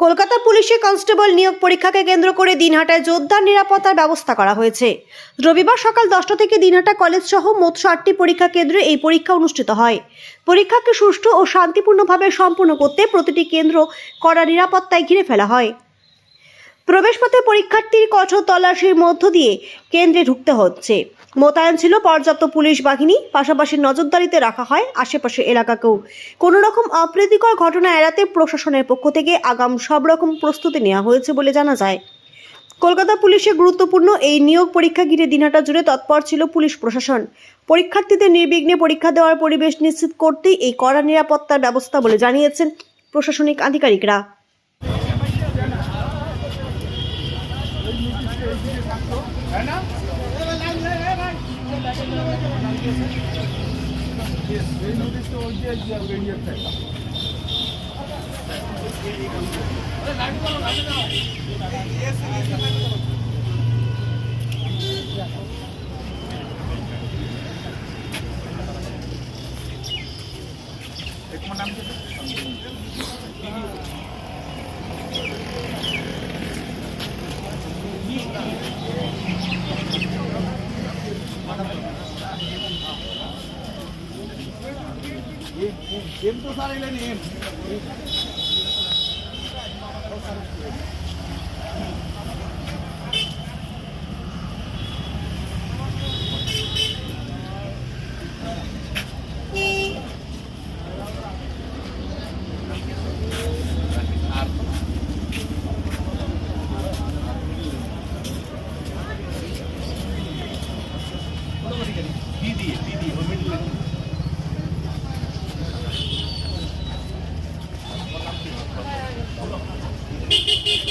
কলকাতা পুলিশে কনস্টেবল নিয়োগ পরীক্ষাকে কেন্দ্র করে দিনহাটায় যোদ্ধার নিরাপত্তার ব্যবস্থা করা হয়েছে। রবিবার সকাল দশটা থেকে দিনহাটা কলেজ সহ মোট ষাটটি পরীক্ষা কেন্দ্রে এই পরীক্ষা অনুষ্ঠিত হয়। পরীক্ষাকে সুষ্ঠু ও শান্তিপূর্ণভাবে সম্পূর্ণ করতে প্রতিটি কেন্দ্র কড়া নিরাপত্তায় ঘিরে ফেলা হয়। প্রবেশপথে পরীক্ষার্থীর কঠোর তল্লাশির মধ্য দিয়ে কেন্দ্রে ঢুকতে হচ্ছে। মোতায়েন ছিল পর্যাপ্ত পুলিশ বাহিনী, পাশাপাশি নজরদারিতে রাখা হয় আশেপাশে এলাকাকেও। কোনো রকম অপ্রীতিকর ঘটনা এড়াতে প্রশাসনের পক্ষ থেকে আগাম সব রকম প্রস্তুতি নেওয়া হয়েছে বলে জানা যায়। কলকাতা পুলিশের গুরুত্বপূর্ণ এই নিয়োগ পরীক্ষা ঘিরে দিনহাটা জুড়ে তৎপর ছিল পুলিশ প্রশাসন। পরীক্ষার্থীদের নির্বিঘ্নে পরীক্ষা দেওয়ার পরিবেশ নিশ্চিত করতেই এই কড়া নিরাপত্তার ব্যবস্থা বলে জানিয়েছেন প্রশাসনিক আধিকারিকরা। তোমার নাম কি Didi, Didi, Didi, Didi, フフフフ。